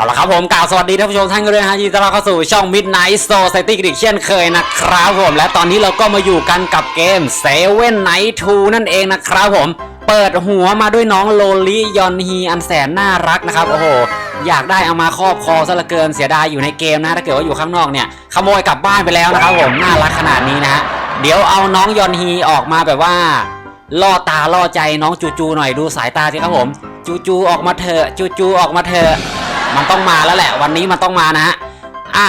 เอาละครับผมกล่าวสวัสดีท่านผู้ชมท่านกันด้วยฮะยินดีต้อนรับเข้าสู่ช่อง Midnight Society กันอีกเช่นเคยนะครับผม และตอนนี้เราก็มาอยู่กันกับเกม Seven Night 2 นั่นเองนะครับผม เปิดหัวมาด้วยน้องโลลิยอนฮีอันแสนน่ารักนะครับ โอ้โห อยากได้เอามาครอบครองซะเหลือเกินเสียดายอยู่ในเกมนะ ถ้าเกิดว่าอยู่ข้างนอกเนี่ย ขโมยกลับบ้านไปแล้วนะครับผม น่ารักขนาดนี้นะฮะเดี๋ยวเอาน้องยอนฮีออกมาแบบว่าล่อตาล่อใจน้องจูจูหน่อยดูสายตาสิครับผม จูจูออกมาเถอะจูจูออกมาเถอะ มันต้องมาแล้วแหละ วันนี้มันต้องมานะฮะอะ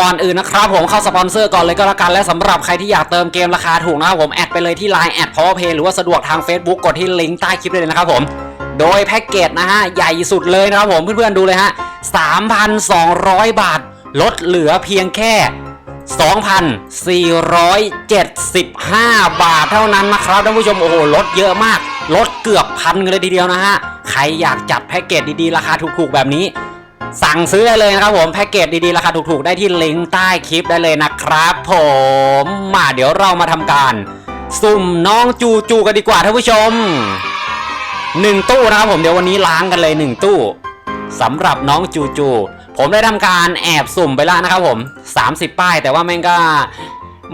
ก่อนอื่นนะครับผมเข้าสปอนเซอร์ก่อนเลยก็แล้วกันและสำหรับใครที่อยากเติมเกมราคาถูกนะครับผมแอดไปเลยที่ Line แอด Powerplay หรือว่าสะดวกทาง Facebook กดที่ลิงก์ใต้คลิปเลยนะครับผมโดยแพ็กเกจนะฮะใหญ่สุดเลยนะครับผมเพื่อนๆดูเลยฮะ 3,200 บาท ลดเหลือเพียงแค่ 2,475 บาทเท่านั้นนะครับท่านผู้ชมโอ้โหลดเยอะมาก ลดเกือบพันเลยทีเดียวนะฮะ ใครอยากจัดแพ็กเกจดีๆ ราคาถูกๆ แบบนี้ สั่งซื้อได้เลยนะครับผมแพ็กเกจดีๆ ราคาถูกๆ ได้ที่ลิงก์ใต้คลิปได้เลยนะครับผมมาเดี๋ยวเรามาทำการ สุ่มน้องจูจูกันดีกว่าท่านผู้ชมหนึ่งตู้นะครับผมเดี๋ยววันนี้ล้างกันเลยหนึ่งตู้สำหรับน้องจูจู ผมได้ทำการแอบสุ่มไปแล้วนะครับผม 30 ป้าย แต่ว่าแม่งก็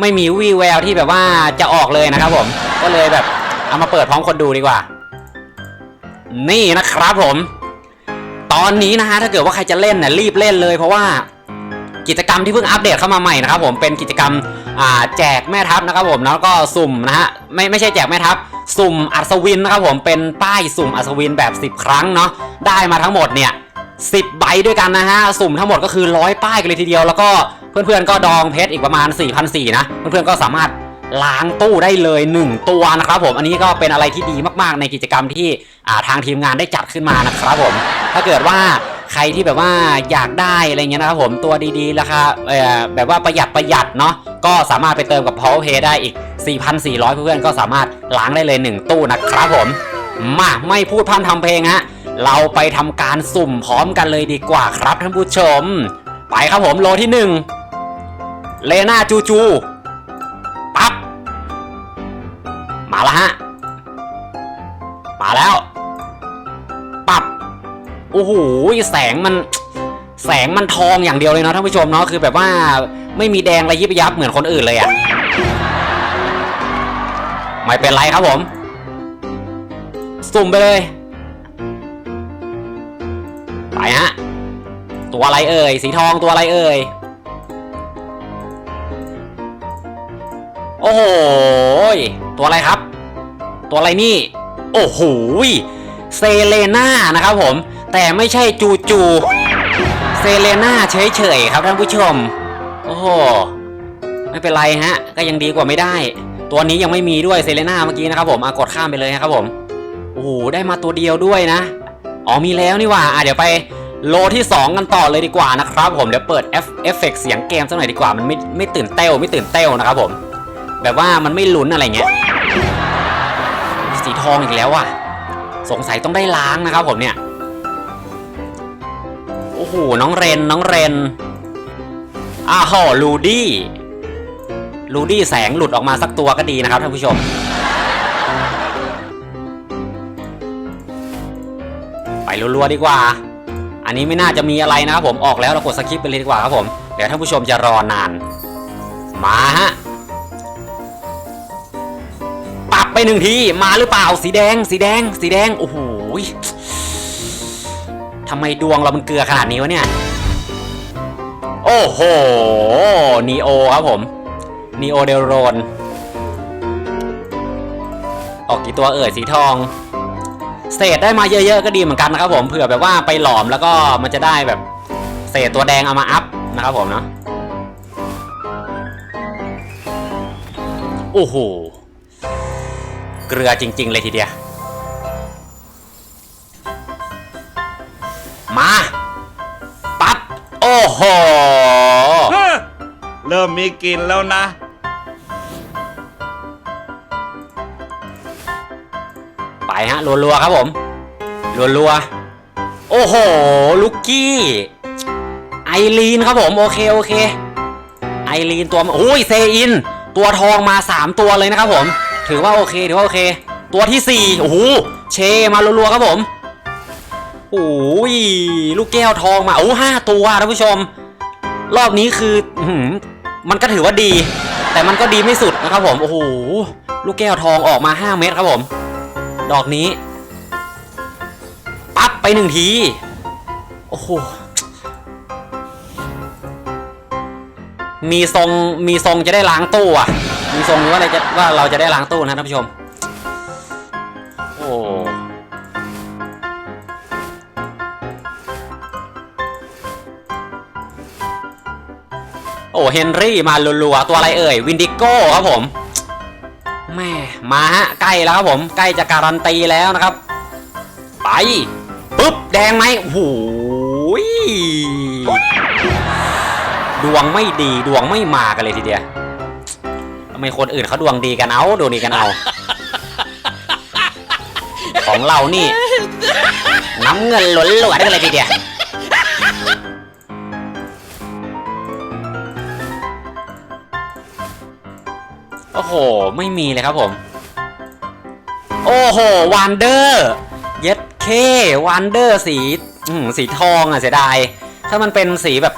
ไม่มีวี่แววที่แบบว่าจะออกเลยนะครับผม ก็เลยแบบเอามาเปิดพร้อมคนดูดีกว่า นี่นะครับผม ตอนนี้นะฮะถ้าเกิดว่าใครจะเล่นเนี่ยรีบเล่นเลย เพราะว่ากิจกรรมที่เพิ่งอัปเดตเข้ามาใหม่นะครับผมเป็นกิจกรรมแจกแม่ทัพนะครับผมแล้วก็สุ่มนะฮะไม่ไม่ใช่แจกแม่ทัพสุ่มอัศวินนะครับผมเป็นป้ายสุ่มอัศวินแบบ 10 ครั้งเนาะได้มาทั้งหมดเนี่ย10ใบด้วยกันนะฮะสุ่มทั้งหมดก็คือร้อยป้ายกันเลยทีเดียว แล้วก็เพื่อนๆก็ดองเพชรอีกประมาณ4,400 นะ เพื่อนๆก็สามารถ ล้างตู้ได้เลย 1 ตัวนะครับผมอันนี้ก็เป็นอะไรที่ดีมากๆในกิจกรรมที่ทางทีมงานได้จัดขึ้นมานะครับผม ถ้าเกิดว่าใครที่แบบว่าอยากได้อะไรเงี้ยนะครับผมตัวดีๆราคาเอ่อแบบว่าประหยัดประหยัดเนาะก็สามารถไปเติมกับ Power Pay ได้อีก 4,400 เพื่อนๆก็สามารถล้างได้เลย 1 ตู้นะครับผมมาไม่พูดพร่ำทำเพลงฮะเราไปทำการสุ่มพร้อมกันเลยดีกว่าครับท่านผู้ชม ไปครับผมโลที่ 1 เลน่าจูจู มาแล้วฮะ มาแล้วปับ โอ้โห แสงมัน แสงมันทองอย่างเดียวเลยเนาะท่านผู้ชมเนาะ คือแบบว่าไม่มีแดงระยิบยับเหมือนคนอื่นเลยอะไม่เป็นไรครับผม สุ่มไปเลย ไปฮะ ตัวอะไรเอ่ย สีทองตัวอะไรเอ่ย โอ้โหตัวอะไรครับ ตัวอะไรนี่ โอ้โหเซเลน่านะครับผม แต่ไม่ใช่จูจูเซเลน่าเฉยๆครับท่านผู้ชม โอ้โหไม่เป็นไรฮะ ก็ยังดีกว่าไม่ได้ ตัวนี้ยังไม่มีด้วยเซเลน่าเมื่อกี้นะครับผมอากดข้ามไปเลยนะครับผมโอ้โหได้มาตัวเดียวด้วยนะอ๋อมีแล้วนี่ว่าอะเดี๋ยวไปโลที่ 2 กันต่อเลยดีกว่านะครับผมเดี๋ยวเปิดเอฟเอฟเฟกเสียงเกมสักหน่อยดีกว่ามันไม่ไม่ตื่นเต้วไม่ตื่นเต้วนะครับผม แบบว่ามันไม่ลุ้นอะไรเงี้ยสีทองอีกแล้วอะ สงสัยต้องได้ล้างนะครับผมเนี่ย โอ้โห น้องเรน น้องเรน อ้าวโหลูดี้ ลูดี้แสงหลุดออกมาสักตัวก็ดีนะครับท่านผู้ชม ไปรัวๆดีกว่า อันนี้ไม่น่าจะมีอะไรนะครับผม ออกแล้วเรากดสคิปไปเลยดีกว่าครับผม เดี๋ยวท่านผู้ชมจะรอนาน มาฮะ ไปหนึ่งที มาหรือเปล่า สีแดง สีแดง สีแดง โอ้โหทำไมดวงเรามันเกลือขนาดนี้วะเนี่ย โอ้โห นีโอครับผม นีโอเดลโรน ออกกี่ตัวเอ่ย สีทอง เศษได้มาเยอะๆ ก็ดีเหมือนกันนะครับผม เผื่อแบบว่าไปหลอมแล้วก็มันจะได้แบบ เศษตัวแดงเอามาอัพนะครับผมเนาะ โอ้โห เกลือจริง ๆ เลยทีเดียว มา ปั๊บโอ้โหเฮ้อเริ่มมีกลิ่นแล้วนะ ไปฮะรัวๆครับผมรัวๆ โอ้โห ลูกกี้ ไอรีนครับผม โอเค โอเค ไอรีนตัวโอ้ยเซอิน ตัวทองมา 3 ตัวเลยนะครับผม ถือว่าโอเคถือว่าโอเค ตัวที่ 4 โอ้โห เชมารัวๆครับผม โอ้ยลูกแก้วทองมา โอ้ห้าตัวท่านผู้ชม รอบนี้คืออื้อหือมันก็ถือว่าดี แต่มันก็ดีไม่สุดนะครับผม โอ้โห ลูกแก้วทองออกมา 5 เม็ดครับผม ดอกนี้ ปั๊บไปหนึ่งที โอ้โหมีทรงมีทรงจะได้ล้างตู้อะ มีทรงว่าอะไรจะว่าเราจะได้ล้างตู้นะท่านผู้ชม โอ้โอ้เฮนรี่มาลัวๆ ตัวอะไรเอ่ย วินดิโก้ครับผมแม่มาฮะ ใกล้แล้วครับผม ใกล้จะการันตีแล้วนะครับ ไปปุ๊บ แดงไหมโอ้โหยดวงไม่ดีดวงไม่มากันเลยทีเดียวทำ ไมคนอื่นเขาดวงดีกันเอาดวงดีกันเอา ของเรานี่ น้ำเงินล้วนๆกันเลยทีเดียวโอ้โห ไม่มีเลยครับผม โอ้โหวันเดอร์เย็ดเควันเดอร์สีอืมสีทองอะเสียดาย ถ้ามันเป็นสีแบบ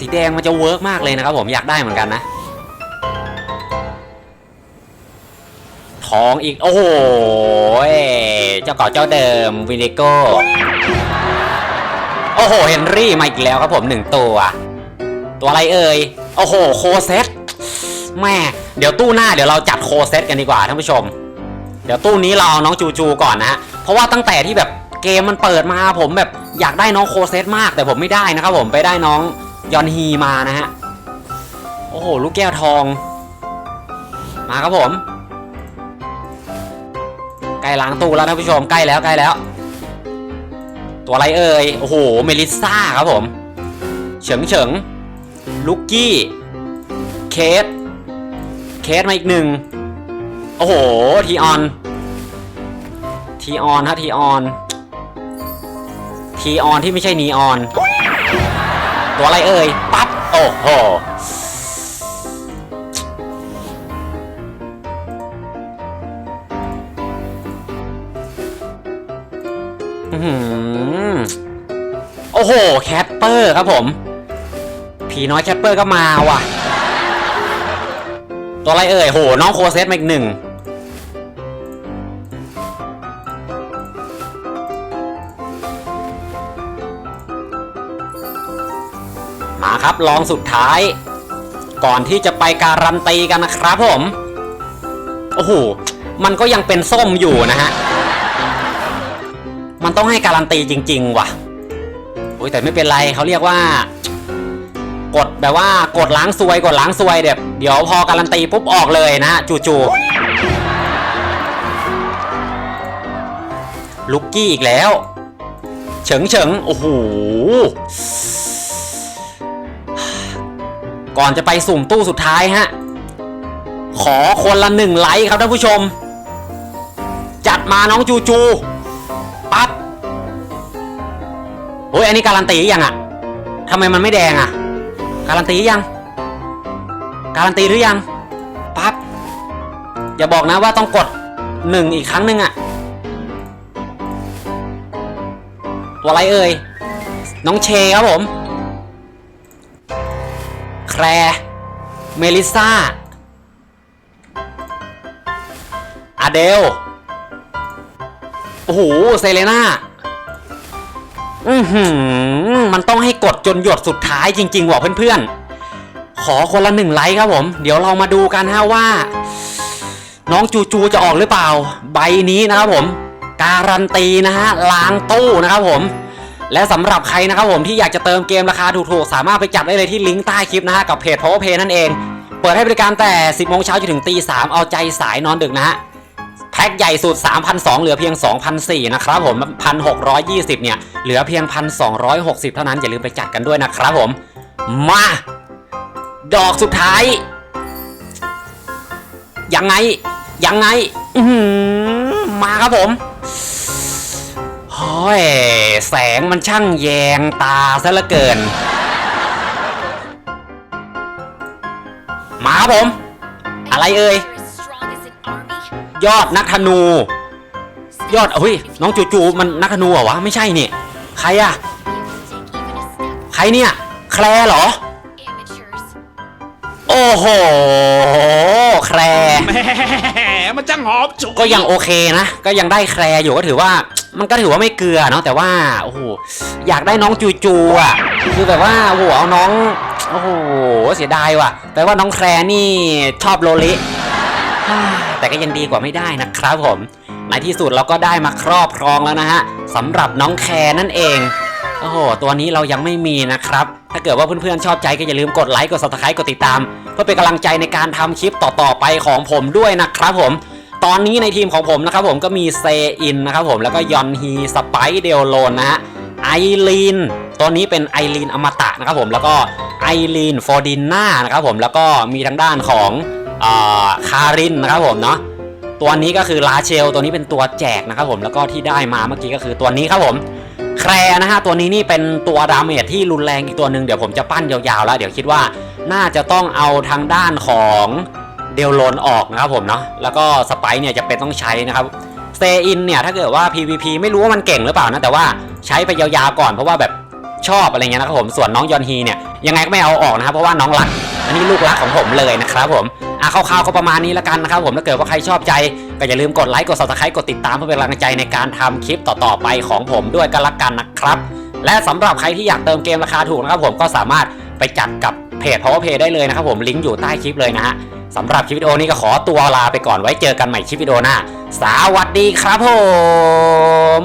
สีแดงมันจะเวิร์กมากเลยนะครับผมอยากได้เหมือนกันนะทองอีก โอ้โหเจ้าเก่าเจ้าเดิมวินิโก้โอ้โหเฮนรี่มาอีกแล้วครับผมหนึ่งตัว ตัวอะไรเอ่ยโอ้โหโคเซตแม่เดี๋ยวตู้หน้าเดี๋ยวเราจัดโคเซตกันดีกว่าท่านผู้ชม เดี๋ยวตู้นี้เราเอาน้องจูจูก่อนนะฮะเพราะว่าตั้งแต่ที่แบบเกมมันเปิดมาผมแบบอยากได้น้องโคเซตมากแต่ผมไม่ได้นะครับผมไปได้น้อง ยอนฮีมานะฮะ โอ้โห ลูกแก้วทอง มาครับผม ใกล้ล้างตู้แล้วท่านผู้ชม ใกล้แล้วใกล้แล้ว ตัวอะไรเอ่ย โอ้โห เมลิซ่าครับผม เฉิงเฉิง ลุกกี้ เคส เคสมาอีกหนึ่ง โอ้โห ทีออน ทีออนฮะทีออน ทีออนที่ไม่ใช่นีออน ตัวอะไรเอ่ย ปั๊บ โอ้โหอื้อหือโอ้โห แคปเปอร์ครับผม ผีน้อยแคปเปอร์ก็มาว่ะ ตัวอะไรเอ่ย โห น้องโคเซตมาอีกหนึ่ง มาครับลองสุดท้าย ก่อนที่จะไปการันตีกันนะครับผม โอ้โห มันก็ยังเป็นส้มอยู่นะฮะ มันต้องให้การันตีจริง ๆ ว่ะโอ้ยแต่ไม่เป็นไรเขาเรียกว่า กดแบบว่ากดล้างซวยกดล้างซวยเดี๋ยวเดี๋ยวพอการันตีปุ๊บออกเลยนะจู่ๆลุกกี้อีกแล้ว เฉิงเฉิงโอ้โห ก่อนจะไปสุ่มตู้สุดท้ายฮะ ขอคนละหนึ่งไลค์ครับท่านผู้ชม จัดมาน้องจูจูปั๊บโอ้ยอันนี้การันตียังอะทำไมมันไม่แดงอะการันตียัง การันตีหรือยังปั๊บอย่าบอกนะว่าต้องกดหนึ่งอีกครั้งหนึ่งอะตัวอะไรเอ่ยน้องเชครับผม ร เมลิซ่าอเดล โอ้โห เซเลน่า อือหือ มันต้องให้กดจนหยดสุดท้ายจริงๆว่ะเพื่อนๆ ขอคนละหนึ่งไลค์ครับผม เดี๋ยวเรามาดูกันฮะว่า น้องจูจูจะออกหรือเปล่า ใบนี้นะครับผม การันตีนะฮะล้างตู้นะครับผม และสำหรับใครนะครับผมที่อยากจะเติมเกมราคาถูกๆ สามารถไปจัดได้เลยที่ลิงก์ใต้คลิปนะฮะกับเพจ Power Play นั่นเอง เปิดให้บริการแต่ 10โมงเช้าจนถึงตี3เอาใจสายนอนดึกนะฮะแพ็คใหญ่สุด 3,200 เหลือเพียง 2,400 นะครับผม 1,620 เนี่ย เหลือเพียง 1,260 เท่านั้น อย่าลืมไปจัดกันด้วยนะครับผม มา ดอกสุดท้าย ยังไง ยังไง มาครับผม ยแสงมันช่างแยงตาซะเหลือเกิน มาครับผม อะไรเอ่ย You're as strong as an army. ยอดนักธนู ยอดเฮ้ยน้องจูจูมันนักธนูเหรอวะ ไม่ใช่นี่ ใครอะใครเนี่ย แคลร์เหรอ โอ้โห แคลร์แหมมันจังหอมฉุยก็ยังโอเคนะ ก็ยังได้แคลร์อยู่ก็ถือว่า มันก็ถือว่าไม่เกลือเนาะแต่ว่าโอ้โหอยากได้น้องจูจูอะคือแบบว่าโอ้โหเอาน้องโอ้โหเสียดายว่ะแปลว่าน้องแคร์นี่ชอบโลลิแต่ก็ยังดีกว่าไม่ได้นะครับผมในที่สุดเราก็ได้มาครอบครองแล้วนะฮะสำหรับน้องแคร์นั่นเองโอ้โห ตัวนี้เรายังไม่มีนะครับ ถ้าเกิดว่าเพื่อนๆชอบใจก็อย่าลืมกดไลค์ กด subscribe กดติดตาม เพื่อเป็นกำลังใจในการทำคลิปต่อๆไปของผมด้วยนะครับผม ตอนนี้ในทีมของผมนะครับผมก็มีเซอินนะครับผมแล้วก็ยอนฮีสไปเดลโลนนะฮะไอรีนตัวนี้เป็นไอรีนอมตะนะครับผมแล้วก็ไอรีนฟอร์ดิน่านะครับผมแล้วก็มีทางด้านของอคารินนะครับผมเนาะตัวนี้ก็คือลาเชล ตัวนี้เป็นตัวแจกนะครับผมแล้วก็ที่ได้มาเมื่อกี้ก็คือตัวนี้ครับผมแครนะฮะตัวนี้นี่เป็นตัวดาเมจที่รุนแรงอีกตัวหนึ่งเดี๋ยวผมจะปั้นยาวๆแล้ว เดี๋ยวคิดว่าน่าจะต้องเอาทางด้านของ เดลโลนออกนะครับผมเนาะแล้วก็สไปซ์เนี่ยจะเป็นต้องใช้นะครับเซอินเนี่ยถ้าเกิดว่า PVP ไม่รู้ว่ามันเก่งหรือเปล่านะแต่ว่าใช้ไปยาวๆก่อนเพราะว่าแบบชอบอะไรเงี้ยนะครับผมส่วนน้องยอนฮีเนี่ยยังไงก็ไม่เอาออกนะครับเพราะว่าน้องรักอันนี้ลูกรักของผมเลยนะครับผมอะคร่าวๆก็ประมาณนี้แล้วกันนะครับผมถ้าเกิดว่าใครชอบใจก็อย่าลืมกดไลค์กด subscribe กดติดตามเพื่อเป็นกำลังใจในการทำคลิปต่อๆไปของผมด้วยกันละกันนะครับและสำหรับใครที่อยากเติมเกมราคาถูกนะครับผมก็สามารถไปจัดกับเพจ powerplay ได้เลยนะครับผมลิงก์อยู่ใต้คลิปเลยนะฮะ สำหรับคลิปวิดีโอนี้ก็ขอตัวลาไปก่อนไว้เจอกันใหม่คลิปวิดีโอหน้า สวัสดีครับผม